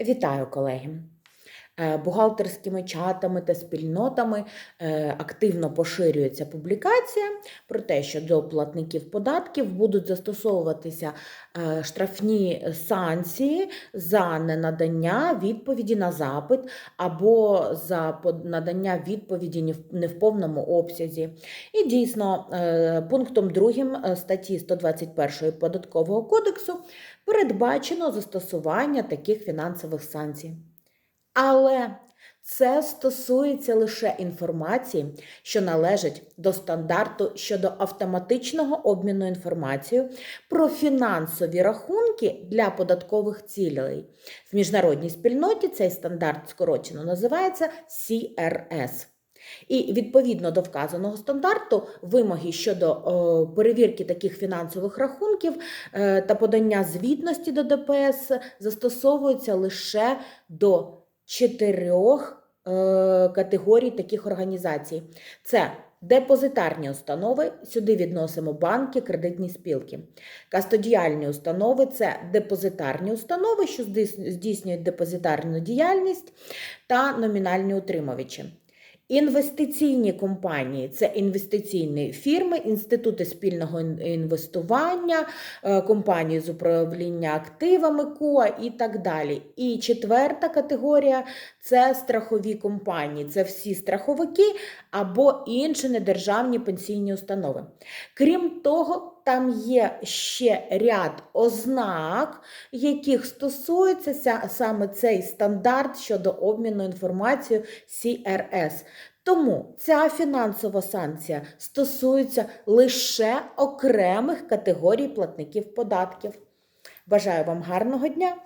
Вітаю, колеги! Е, Бухгалтерськими чатами та спільнотами е, активно поширюється публікація про те, що до платників податків будуть застосовуватися е, штрафні санкції за ненадання відповіді на запит або за надання відповіді не в- повному обсязі. І дійсно, пунктом 2 статті 121 Податкового кодексу передбачено застосування таких фінансових санкцій. Але це стосується лише інформації, що належить до стандарту щодо автоматичного обміну інформацією про фінансові рахунки для податкових цілей. В міжнародній спільноті цей стандарт скорочено називається CRS. І відповідно до вказаного стандарту вимоги щодо е, перевірки таких фінансових рахунків е, та подання звітності до ДПС застосовуються лише до чотирьох е, категорій таких організацій. Це депозитарні установи, сюди відносимо банки, кредитні спілки. Кастодіальні установи це депозитарні установи, що здійснюють депозитарну діяльність та номінальні утримувачі. Інвестиційні компанії це інвестиційні фірми, інститути спільного інвестування, е, компанії з управління активами КУА і так далі. І четверта категорія це страхові компанії, це всі страховики або інші недержавні пенсійні установи. Крім того, там є ще ряд ознак, яких стосується саме цей стандарт щодо обміну інформацією CRS. Тому ця фінансова санкція стосується лише окремих категорій платників податків. Бажаю вам гарного дня!